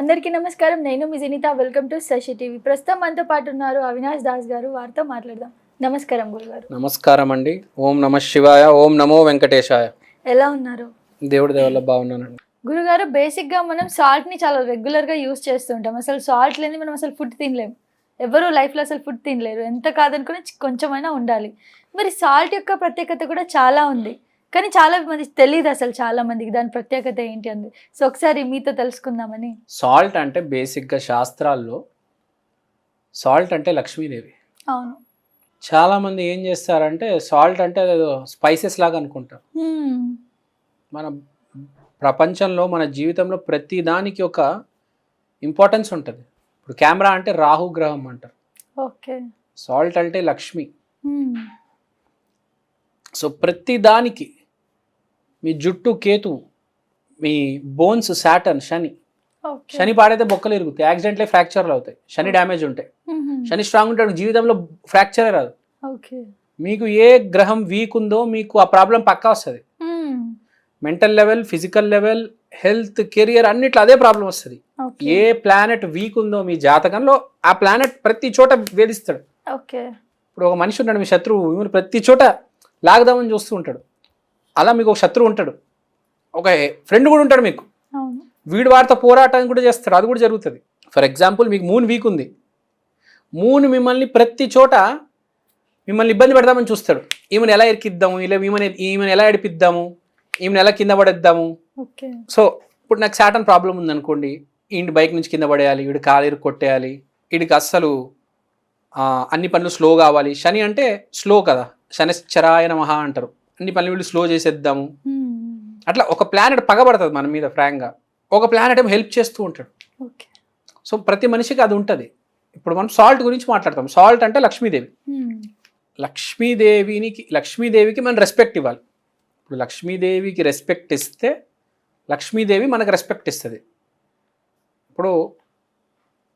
అందరికీ నమస్కారం. నేను మీ Janitha welcome to Sasi TV ప్రస్తుతం మనతో పాటు ఉన్నారు అవినాష్ దాస్ గారు. వారితో మాట్లాడదాం. నమస్కారం గురుగారు నమస్కారం అండి. ఓం నమ శివాయ ఓం నమో వెంకటేశాయ. ఎలా ఉన్నారు? దేవుడి దేవల్ల బాగున్నానండి. గురుగారు బేసిక్గా మనం సాల్ట్ని చాలా రెగ్యులర్గా యూస్ చేస్తుంటాం అసలు సాల్ట్ లేని మనం అసలు ఫుడ్ తినలేం. ఎవరు లైఫ్లో అసలు ఫుడ్ తినలేరు. ఎంత కాదనుకుని కొంచెమైనా ఉండాలి. మరి సాల్ట్ యొక్క ప్రత్యేకత కూడా చాలా ఉంది. కానీ చాలా మంది తెలియదు అసలు చాలా మందికి దాని ప్రత్యేకత ఏంటి అంది. సో ఒకసారి మీతో తెలుసుకుందామని. సాల్ట్ అంటే బేసిక్గా శాస్త్రాల్లో సాల్ట్ అంటే లక్ష్మీదేవి. అవును. చాలామంది ఏం చేస్తారంటే సాల్ట్ అంటే అదేదో స్పైసెస్ లాగా అనుకుంటారు. మన ప్రపంచంలో మన జీవితంలో ప్రతి దానికి ఒక ఇంపార్టెన్స్ ఉంటుంది. ఇప్పుడు కెమెరా అంటే రాహు గ్రహం అంటారు. ఓకే. సాల్ట్ అంటే లక్ష్మి. సో ప్రతి దానికి మీ జుట్టు కేతు మీ బోన్స్ సాటర్న్ శని. శని పాడైతే బొక్కలు ఇరుగుతాయి యాక్సిడెంట్లే ఫ్రాక్చర్లు అవుతాయి శని డ్యామేజ్ ఉంటాయి. శని స్ట్రాంగ్ ఉంటాడు జీవితంలో ఫ్రాక్చరే రాదు. ఓకే. మీకు ఏ గ్రహం వీక్ ఉందో మీకు ఆ ప్రాబ్లం పక్కా వస్తుంది. Mental level physical level health career అన్నిట్లో అదే ప్రాబ్లం వస్తుంది. ఏ ప్లానెట్ వీక్ ఉందో మీ జాతకంలో ఆ ప్లానెట్ ప్రతి చోట వేధిస్తాడు. ఓకే. ఇప్పుడు ఒక మనిషి ఉన్నాడు మీ శత్రువు ప్రతి చోట లాగదామని చూస్తూ ఉంటాడు. అలా మీకు ఒక శత్రువు ఉంటాడు. ఒక ఫ్రెండ్ కూడా ఉంటాడు మీకు. వీడి వారితో పోరాటం కూడా చేస్తాడు. అది కూడా జరుగుతుంది. ఫర్ ఎగ్జాంపుల్ మీకు మూన్ వీక్ ఉంది. మూన్ మిమ్మల్ని ప్రతి చోట మిమ్మల్ని ఇబ్బంది పెడదామని చూస్తాడు. ఈమెను ఎలా ఇరికిద్దాము ఇలా ఈమెను ఈమెను ఎలా ఎడిపిద్దాము ఈమెను ఎలా కింద పడేద్దాము? సో ఇప్పుడు నాకు సాటన్ ప్రాబ్లం ఉందనుకోండి ఇంటి బైక్ నుంచి కింద పడేయాలి వీడి కాలు కొట్టేయాలి వీడికి అస్సలు అన్ని పనులు స్లో కావాలి. శని అంటే స్లో కదా. శనిశ్చరాయ నమః అంటారు. అన్ని పనులు వీళ్ళు స్లో చేసేద్దాము. మ్మ్. అట్లా ఒక ప్లానెట్ పగబడుతుంది మన మీద ఫ్రాంక్గా ఒక ప్లానెట్ ఏమో హెల్ప్ చేస్తూ ఉంటాడు. ఓకే సో ప్రతి మనిషికి అది ఉంటుంది. ఇప్పుడు మనం సాల్ట్ గురించి మాట్లాడతాం. సాల్ట్ అంటే లక్ష్మీదేవి. మ్మ్. లక్ష్మీదేవినికి లక్ష్మీదేవికి మనం రెస్పెక్ట్ ఇవ్వాలి. ఇప్పుడు లక్ష్మీదేవికి రెస్పెక్ట్ ఇస్తే లక్ష్మీదేవి మనకు రెస్పెక్ట్ ఇస్తుంది. ఇప్పుడు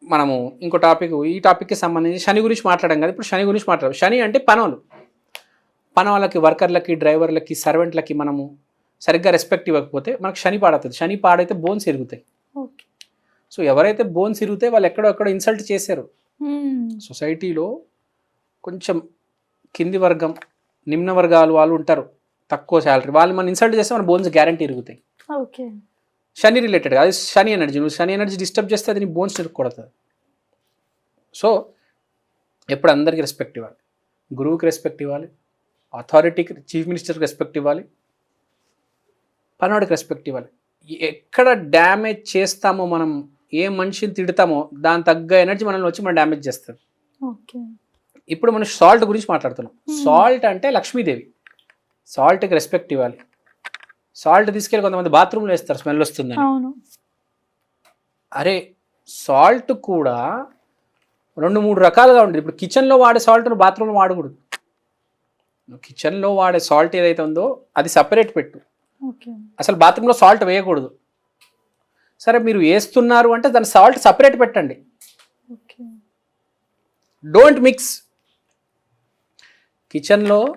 మనము ఇంకో టాపిక్ ఈ టాపిక్కి సంబంధించి శని గురించి మాట్లాడాం కదా. ఇప్పుడు శని గురించి మాట్లాడాం. శని అంటే పనులు. పనవాళ్ళకి వర్కర్లకి డ్రైవర్లకి సర్వెంట్లకి మనము సరిగ్గా రెస్పెక్ట్ ఇవ్వకపోతే మనకు శని పాడవుతుంది. శని పాడైతే బోన్స్ ఇరుగుతాయి. ఓకే. సో ఎవరైతే బోన్స్ ఇరిగితే వాళ్ళు ఎక్కడో ఎక్కడో ఇన్సల్ట్ చేశారు. సొసైటీలో కొంచెం కింది వర్గం నిమ్న వర్గాలు వాళ్ళు ఉంటారు. తక్కువ శాలరీ. వాళ్ళు మనం ఇన్సల్ట్ చేస్తే మన బోన్స్ గ్యారంటీ ఇరుగుతాయి. ఓకే. శని రిలేటెడ్ అది శని ఎనర్జీ. నువ్వు శని ఎనర్జీ డిస్టర్బ్ చేస్తే అది నీ బోన్స్ కొడుతుంది సో ఎప్పుడు అందరికీ రెస్పెక్ట్ ఇవ్వాలి. గురువుకి రెస్పెక్ట్ ఇవ్వాలి. అథారిటీకి చీఫ్ మినిస్టర్కి రెస్పెక్ట్ ఇవ్వాలి. పనవాడికి రెస్పెక్ట్ ఇవ్వాలి. ఎక్కడ డ్యామేజ్ చేస్తామో మనం ఏ మనిషిని తిడతామో దాని తగ్గ ఎనర్జీ మనల్ని వచ్చి మనం డ్యామేజ్ చేస్తుంది. ఓకే. ఇప్పుడు మనం సాల్ట్ గురించి మాట్లాడుతున్నాం. Hmm. సాల్ట్ అంటే లక్ష్మీదేవి. సాల్ట్కి రెస్పెక్ట్ ఇవ్వాలి. సాల్ట్ తీసుకెళ్ళి కొంతమంది బాత్రూంలో వేస్తారు స్మెల్ వస్తుందని. అవును. అరే సాల్ట్ కూడా రెండు మూడు రకాలుగా ఉంటుంది. ఇప్పుడు కిచెన్లో వాడే సాల్ట్ నువ్వు బాత్రూంలో వాడకూడదు. కిచెన్లో వాడే సాల్ట్ ఏదైతే ఉందో అది సపరేట్ పెట్టు. ఓకే. అసలు బాత్రూంలో సాల్ట్ వేయకూడదు. సరే మీరు వేస్తున్నారు అంటే దాని సాల్ట్ సపరేట్ పెట్టండి. ఓకే. డోంట్ మిక్స్ కిచెన్లో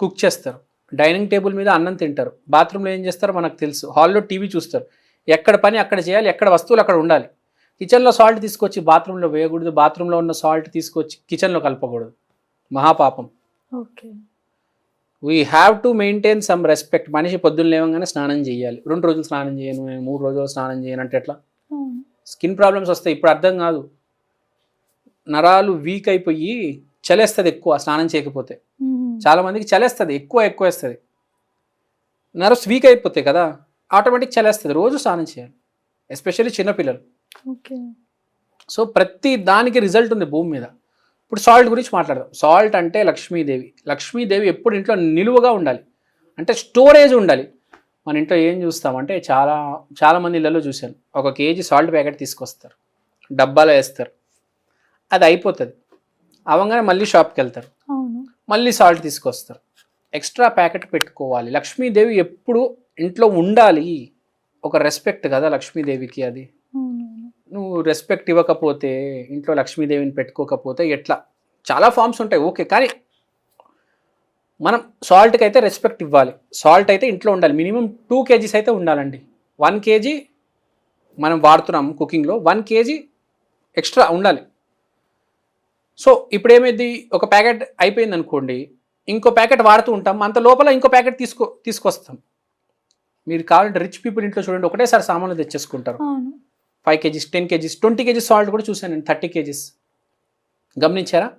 కుక్ చేస్తారు. డైనింగ్ టేబుల్ మీద అన్నం తింటారు. బాత్రూంలో ఏం చేస్తారో మనకు తెలుసు. హాల్లో టీవీ చూస్తారు. ఎక్కడ పని అక్కడ చేయాలి ఎక్కడ వస్తువులు అక్కడ ఉండాలి. కిచెన్లో సాల్ట్ తీసుకొచ్చి బాత్రూంలో వేయకూడదు. బాత్రూంలో ఉన్న సాల్ట్ తీసుకొచ్చి కిచెన్లో కలపకూడదు. మహాపాపం. We have to maintain some respect మనిషి పొద్దున్న లేవగానే స్నానం చేయాలి. రెండు రోజులు స్నానం చేయను మూడు రోజులు స్నానం చేయను అంటే ఎట్లా? స్కిన్ ప్రాబ్లమ్స్ వస్తాయి. ఇప్పుడు అర్థం కాదు. నరాలు వీక్ అయిపోయి చలేస్తుంది ఎక్కువ స్నానం చేయకపోతే. చాలా మందికి చలేస్తుంది ఎక్కువ ఎక్కువ వేస్తుంది. నర్వ్స్ వీక్ అయిపోతాయి కదా ఆటోమేటిక్ చలేస్తుంది. రోజు స్నానం చేయాలి. ఎస్పెషల్లీ చిన్నపిల్లలు. ఓకే. సో ప్రతి దానికి రిజల్ట్ ఉంది భూమి మీద. ఇప్పుడు సాల్ట్ గురించి మాట్లాడదాం. సాల్ట్ అంటే లక్ష్మీదేవి. లక్ష్మీదేవి ఎప్పుడు ఇంట్లో నిలువగా ఉండాలి. అంటే స్టోరేజ్ ఉండాలి. మన ఇంట్లో ఏం చూస్తామంటే చాలా చాలా మంది ఇళ్ళలో చూశాను. ఒక కేజీ సాల్ట్ ప్యాకెట్ తీసుకొస్తారు. డబ్బాలో వేస్తారు. అది అయిపోతుంది. అవంగానే మళ్ళీ షాప్కి వెళ్తారు. మళ్ళీ సాల్ట్ తీసుకొస్తారు. ఎక్స్ట్రా ప్యాకెట్ పెట్టుకోవాలి. లక్ష్మీదేవి ఎప్పుడు ఇంట్లో ఉండాలి. ఒక రెస్పెక్ట్ కదా లక్ష్మీదేవికి అది. నువ్వు రెస్పెక్ట్ ఇవ్వకపోతే ఇంట్లో లక్ష్మీదేవిని పెట్టుకోకపోతే ఎట్లా? చాలా ఫామ్స్ ఉంటాయి. ఓకే కానీ మనం సాల్ట్కి అయితే రెస్పెక్ట్ ఇవ్వాలి. సాల్ట్ అయితే ఇంట్లో ఉండాలి. మినిమం టూ కేజీస్ అయితే ఉండాలండి. వన్ కేజీ మనం వాడుతున్నాం కుకింగ్లో వన్ కేజీ ఎక్స్ట్రా ఉండాలి. సో ఇప్పుడు ఏమైంది? ఒక ప్యాకెట్ అయిపోయింది అనుకోండి. ఇంకో ప్యాకెట్ వాడుతూ ఉంటాం. అంత లోపల ఇంకో ప్యాకెట్ తీసుకో తీసుకొస్తాం. మీరు కావాలంటే రిచ్ పీపుల్ ఇంట్లో చూడండి. ఒకటేసారి సామాన్లు తెచ్చేసుకుంటారు. Five KGs ten KGs twenty KGs salt కూడా చూశాను నేను థర్టీ కేజీస్. గమనించారా?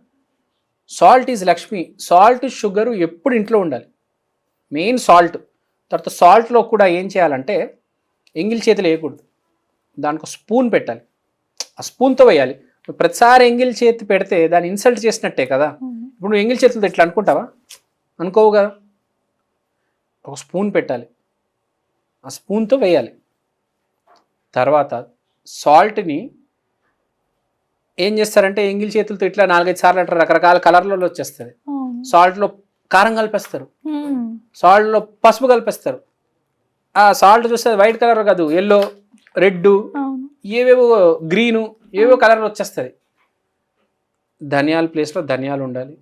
Salt is Lakshmi. Salt sugar ఎప్పుడు ఇంట్లో ఉండాలి. Main salt. తర్వాత సాల్ట్లో కూడా ఏం చేయాలంటే ఎంగిల్ చేతులు వేయకూడదు. దానికి స్పూన్ పెట్టాలి. ఆ స్పూన్తో వేయాలి. ప్రతిసారి ఎంగిల్ చేతి పెడితే దాన్ని ఇన్సల్ట్ చేసినట్టే కదా. ఇప్పుడు నువ్వు ఎంగిల్ చేతులతో ఇట్లా అనుకుంటావా? అనుకోవు కదా. ఒక స్పూన్ పెట్టాలి. ఆ స్పూన్తో వేయాలి. తర్వాత సాల్ట్ని ఏం చేస్తారంటే ఎంగిల్ చేతులతో ఇట్లా నాలుగైదు సార్లు అంటారు రకరకాల కలర్లలో వచ్చేస్తుంది. సాల్ట్లో కారం కలిపేస్తారు. సాల్ట్లో పసుపు కలిపేస్తారు. ఆ సాల్ట్ చూస్తే వైట్ కలర్ కాదు ఎల్లో రెడ్ ఏవేవో గ్రీను ఏవేవో కలర్లు వచ్చేస్తుంది. ధనియాల ప్లేస్లో ధనియాలు ఉండాలి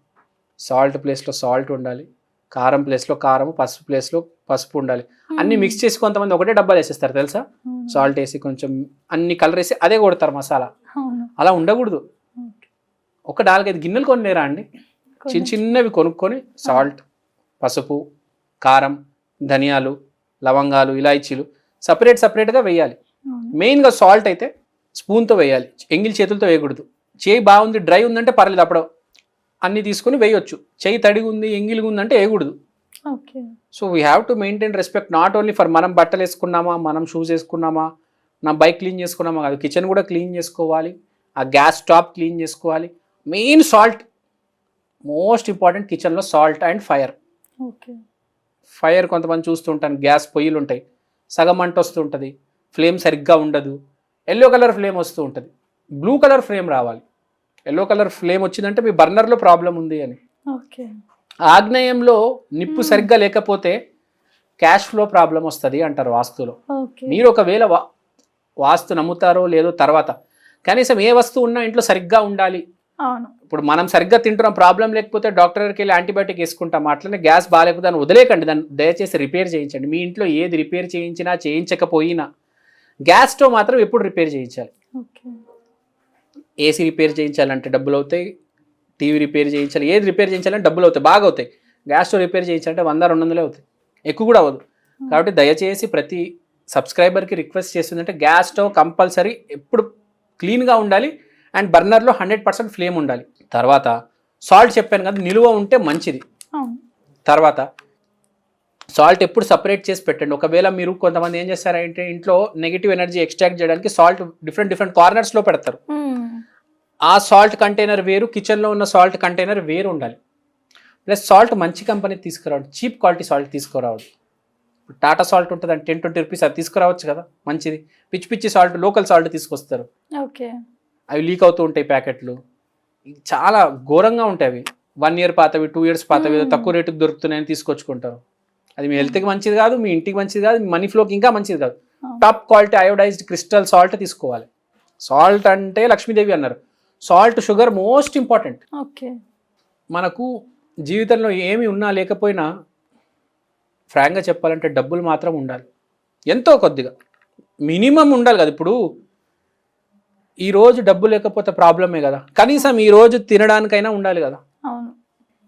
సాల్ట్ ప్లేస్లో సాల్ట్ ఉండాలి కారం ప్లేస్లో కారం పసుపు ప్లేస్లో పసుపు ఉండాలి. అన్ని. మిక్స్ చేసి కొంతమంది ఒకటే డబ్బాలు వేసేస్తారు తెలుసా. సాల్ట్ వేసి కొంచెం అన్ని కలర్ వేసి అదే కొడతారు మసాలా. అలా ఉండకూడదు. ఒక నాలుగైదు గిన్నెలు కొనలేరా అండి? చిన్న చిన్నవి కొనుక్కొని సాల్ట్ పసుపు కారం ధనియాలు లవంగాలు ఇలాచీలు సపరేట్ సపరేట్గా వేయాలి. మెయిన్గా సాల్ట్ అయితే స్పూన్తో వేయాలి. ఎంగిల్ చేతులతో వేయకూడదు. చేయి బాగుంది డ్రై ఉందంటే పర్లేదు అప్పుడు. అన్ని తీసుకొని వేయొచ్చు. చేయి తడిగా ఉంది ఎంగిలిగా ఉందంటే వేయకూడదు. So we have to maintain respect not only for మనం బట్టలు వేసుకున్నామా మనం షూస్ వేసుకున్నామా నా బైక్ క్లీన్ చేసుకున్నామా కాదు కిచెన్ కూడా క్లీన్ చేసుకోవాలి ఆ గ్యాస్ స్టాప్ క్లీన్ చేసుకోవాలి. మెయిన్ సాల్ట్ మోస్ట్ ఇంపార్టెంట్ కిచెన్లో salt and fire okay fire కొంతమంది చూస్తుంటాను గ్యాస్ పొయ్యిలు ఉంటాయి సగం మంట వస్తుంటుంది ఫ్లేమ్ సరిగ్గా ఉండదు ఎల్లో కలర్ ఫ్లేమ్ వస్తూ ఉంటుంది బ్లూ కలర్ ఫ్లేమ్ రావాలి. ఎల్లో కలర్ ఫ్లేమ్ వచ్చిందంటే మీ బర్నర్లో ప్రాబ్లం ఉంది అని. ఓకే ఆగ్నేయంలో నిప్పు Hmm. సరిగ్గా లేకపోతే క్యాష్ ఫ్లో ప్రాబ్లం వస్తుంది అంటారు వాస్తులో మీరు ఒకవేళ వా వాస్తు నమ్ముతారో లేదో తర్వాత కనీసం ఏ వస్తువు ఉన్నా ఇంట్లో సరిగ్గా ఉండాలి. ఇప్పుడు మనం సరిగ్గా తింటున్నాం ప్రాబ్లం లేకపోతే డాక్టర్ దగ్గరికి వెళ్ళి యాంటీబయాటిక్ వేసుకుంటాం అట్లనే గ్యాస్ బాగాలేకపోతే దాన్ని వదిలేకండి దాన్ని దయచేసి రిపేర్ చేయించండి. మీ ఇంట్లో ఏది రిపేర్ చేయించినా చేయించకపోయినా గ్యాస్ స్టవ్ మాత్రం ఎప్పుడు రిపేర్ చేయించాలి. ఓకే. ఏసీ రిపేర్ చేయించాలంటే డబ్బులు అవుతాయి టీవీ రిపేర్ చేయించాలి. ఏది రిపేర్ చేయించాలంటే డబ్బులు అవుతాయి. బాగా అవుతాయి. గ్యాస్ స్టవ్ రిపేర్ చేయించాలంటే వంద రెండు వందలే అవుతాయి. ఎక్కువ కూడా అవ్వదు. కాబట్టి దయచేసి ప్రతి సబ్స్క్రైబర్కి రిక్వెస్ట్ చేస్తుందంటే గ్యాస్ స్టవ్ కంపల్సరీ ఎప్పుడు క్లీన్గా ఉండాలి. అండ్ బర్నర్లో హండ్రెడ్ పర్సెంట్ ఫ్లేమ్ ఉండాలి. తర్వాత సాల్ట్ చెప్పాను కదా నిలువ ఉంటే మంచిది. తర్వాత సాల్ట్ ఎప్పుడు సపరేట్ చేసి పెట్టండి. ఒకవేళ మీరు కొంతమంది ఏం చేస్తారంటే ఇంట్లో నెగిటివ్ ఎనర్జీ ఎక్స్ట్రాక్ట్ చేయడానికి సాల్ట్ డిఫరెంట్ డిఫరెంట్ కార్నర్స్లో పెడతారు. ఆ సాల్ట్ కంటైనర్ వేరు కిచెన్లో ఉన్న సాల్ట్ కంటైనర్ వేరు ఉండాలి. ప్లస్ సాల్ట్ మంచి కంపెనీ తీసుకురావద్దు. చీప్ క్వాలిటీ సాల్ట్ తీసుకురావద్దు. టాటా సాల్ట్ ఉంటుంది అంటే టెన్ ట్వంటీ రూపీస్ అది తీసుకురావచ్చు కదా మంచిది. పిచ్చి పిచ్చి సాల్ట్ లోకల్ సాల్ట్ తీసుకొస్తారు. ఓకే. అవి లీక్ అవుతూ ఉంటాయి ప్యాకెట్లు. చాలా ఘోరంగా ఉంటాయి అవి. వన్ ఇయర్ పాతవి టూ ఇయర్స్ పాతవి Hmm. తక్కువ రేటుకి దొరుకుతున్నాయని తీసుకొచ్చుకుంటారు. అది మీ హెల్త్కి మంచిది కాదు మీ ఇంటికి మంచిది కాదు మీ మనీ ఫ్లోకి ఇంకా మంచిది కాదు. Top quality iodized crystal salt తీసుకోవాలి. సాల్ట్ అంటే లక్ష్మీదేవి అన్నారు. Salt sugar most important. Okay. మనకు జీవితంలో ఏమి ఉన్నా లేకపోయినా ఫ్రాంక్గా చెప్పాలంటే డబ్బులు మాత్రం ఉండాలి. ఎంతో కొద్దిగా. మినిమం ఉండాలి కదా ఇప్పుడు. ఈ రోజు డబ్బు లేకపోతే ప్రాబ్లమే కదా. కనీసం ఈ రోజు తినడానికైనా ఉండాలి కదా. అవును.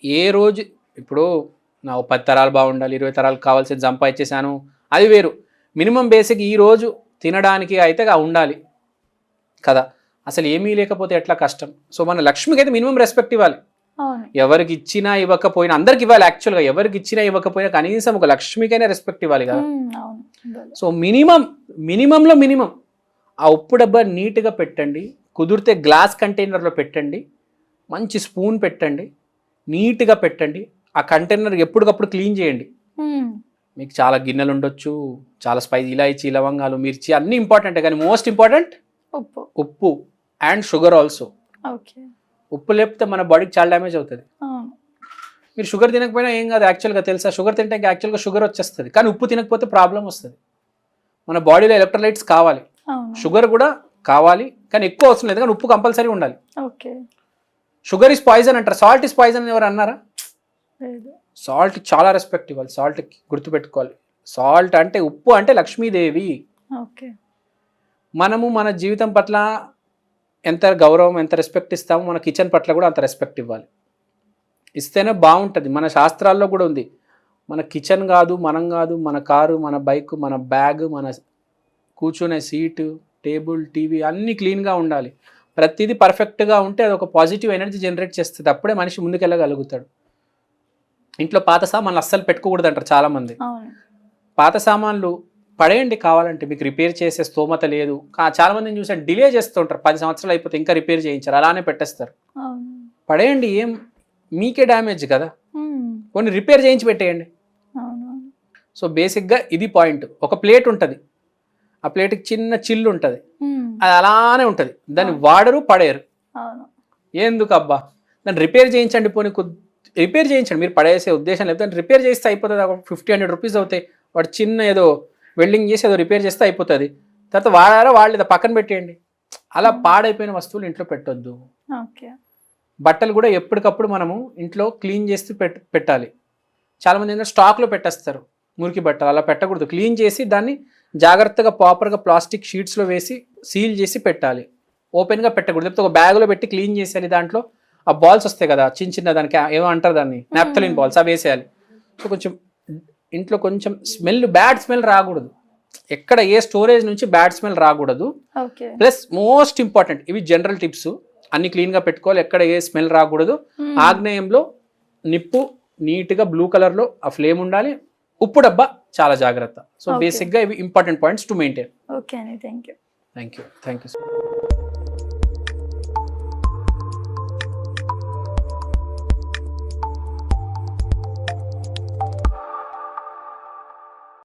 ఏ రోజు ఇప్పుడు నా పది తరాలు బాగుండాలి ఇరవై తరాలు కావాల్సిన సంపాదించేసాను అది వేరు. మినిమం బేసిక్ ఈ రోజు తినడానికి అయితే ఉండాలి కదా. అసలు ఏమీ లేకపోతే ఎట్లా కష్టం? సో మన లక్ష్మికి అయితే మినిమం రెస్పెక్ట్ ఇవ్వాలి. ఎవరికి ఇచ్చినా ఇవ్వకపోయినా అందరికి ఇవ్వాలి యాక్చువల్గా ఎవరికి ఇచ్చినా ఇవ్వకపోయినా కనీసం ఒక లక్ష్మికైనా రెస్పెక్ట్ ఇవ్వాలి కదా. సో మినిమం మినిమంలో మినిమం ఆ ఉప్పు డబ్బా నీట్గా పెట్టండి కుదిరితే గ్లాస్ కంటైనర్లో పెట్టండి మంచి స్పూన్ పెట్టండి నీట్గా పెట్టండి ఆ కంటైనర్ ఎప్పటికప్పుడు క్లీన్ చేయండి. మీకు చాలా గిన్నెలు ఉండొచ్చు చాలా స్పైసీ ఇలాచి లవంగాలు మిర్చి అన్నీ ఇంపార్టెంటే కానీ మోస్ట్ ఇంపార్టెంట్ ఉప్పు. ఉప్పు. And sugar also. ఓకే. ఉప్పు లేకపోతే మన బాడీకి చాలా డ్యామేజ్ అవుతుంది. మీరు షుగర్ తినకపోయినా ఏం కాదు యాక్చువల్గా తెలుసా? షుగర్ తింటే యాక్చువల్గా షుగర్ వచ్చేస్తుంది. కానీ ఉప్పు తినకపోతే ప్రాబ్లం వస్తుంది. మన బాడీలో ఎలక్ట్రోలైట్స్ కావాలి. షుగర్ కూడా కావాలి కానీ ఎక్కువ అవసరం లేదు. కానీ ఉప్పు కంపల్సరీ ఉండాలి. ఓకే. షుగర్ ఇస్ పాయిజన్ అంటారు. సాల్ట్ ఇస్ పాయిజన్ ఎవరు అన్నారా? లేదు. సాల్ట్ చాలా రెస్పెక్ట్ ఇవ్వాలి. సాల్ట్కి గుర్తుపెట్టుకోవాలి. సాల్ట్ అంటే ఉప్పు అంటే లక్ష్మీదేవి. ఓకే. మనము మన జీవితం పట్ల ఎంత గౌరవం ఎంత రెస్పెక్ట్ ఇస్తామో మన కిచెన్ పట్ల కూడా అంత రెస్పెక్ట్ ఇవ్వాలి. ఇస్తేనే బాగుంటుంది. మన శాస్త్రాల్లో కూడా ఉంది. మన కిచెన్ కాదు మనం కాదు మన కారు మన బైక్ మన బ్యాగ్ మన కూర్చునే సీటు టేబుల్ టీవీ అన్నీ క్లీన్గా ఉండాలి. ప్రతిదీ పర్ఫెక్ట్గా ఉంటే అది ఒక పాజిటివ్ ఎనర్జీ జనరేట్ చేస్తుంది. అప్పుడే మనిషి ముందుకెళ్ళగలుగుతాడు. ఇంట్లో పాత సామాన్లు అస్సలు పెట్టుకోకూడదు అంటారు చాలామంది పాత సామాన్లు పడేయండి కావాలంటే మీకు రిపేర్ చేసే స్తోమత లేదు. చాలా మందిని చూసాను డిలే చేస్తుంటారు. పది సంవత్సరాలు అయిపోతే ఇంకా రిపేర్ చేయించారు. అలానే పెట్టేస్తారు. పడేయండి ఏం మీకే డ్యామేజ్ కదా. కొన్ని రిపేర్ చేయించి పెట్టేయండి. సో బేసిక్గా ఇది పాయింట్ ఒక ప్లేట్ ఉంటుంది. ఆ ప్లేట్కి చిన్న చిల్లు ఉంటుంది. అది అలానే ఉంటుంది. దాన్ని వాడరు పడేయరు. ఎందుకు అబ్బా దాన్ని రిపేర్ చేయించండి పోనీ కొద్ది రిపేర్ చేయించండి. మీరు పడేసే ఉద్దేశం లేదు. దాన్ని రిపేర్ చేస్తే అయిపోతుంది. ఒక ఫిఫ్టీ హండ్రెడ్ రూపీస్ అవుతాయి. వాడు చిన్న ఏదో వెల్డింగ్ చేసి ఏదో రిపేర్ చేస్తే అయిపోతుంది. తర్వాత వాడారా వాడలేదా పక్కన పెట్టేయండి. అలా పాడైపోయిన వస్తువులు ఇంట్లో పెట్టొద్దు. బట్టలు కూడా ఎప్పటికప్పుడు మనము ఇంట్లో క్లీన్ చేసి పెట్ పెట్టాలి. చాలామంది ఏంటంటే స్టాక్లో పెట్టేస్తారు. మురికి బట్టలు అలా పెట్టకూడదు. క్లీన్ చేసి దాన్ని జాగ్రత్తగా ప్రాపర్గా ప్లాస్టిక్ షీట్స్లో వేసి సీల్ చేసి పెట్టాలి. ఓపెన్గా పెట్టకూడదు. లేకపోతే ఒక బ్యాగ్లో పెట్టి క్లీన్ చేసేయాలి దాంట్లో. ఆ బాల్స్ వస్తాయి కదా చిన్న చిన్న దానికి ఏమో అంటారు దాన్ని. నాప్తలిన్ బాల్స్ అవి వేసేయాలి. సో కొంచెం ఇంట్లో కొంచెం స్మెల్ బ్యాడ్ స్మెల్ రాకూడదు. ఎక్కడ ఏ స్టోరేజ్ నుంచి బ్యాడ్ స్మెల్ రాకూడదు. ప్లస్ మోస్ట్ ఇంపార్టెంట్ ఇవి జనరల్ టిప్స్. అన్ని క్లీన్గా పెట్టుకోవాలి ఎక్కడ ఏ స్మెల్ రాకూడదు. ఆగ్నేయంలో నిప్పు నీట్గా బ్లూ కలర్లో ఆ ఫ్లేమ్ ఉండాలి. ఉప్పు డబ్బా చాలా జాగ్రత్త. సో. బేసిక్గా ఇవి important points to maintain. Okay అండి thank you thank you thank you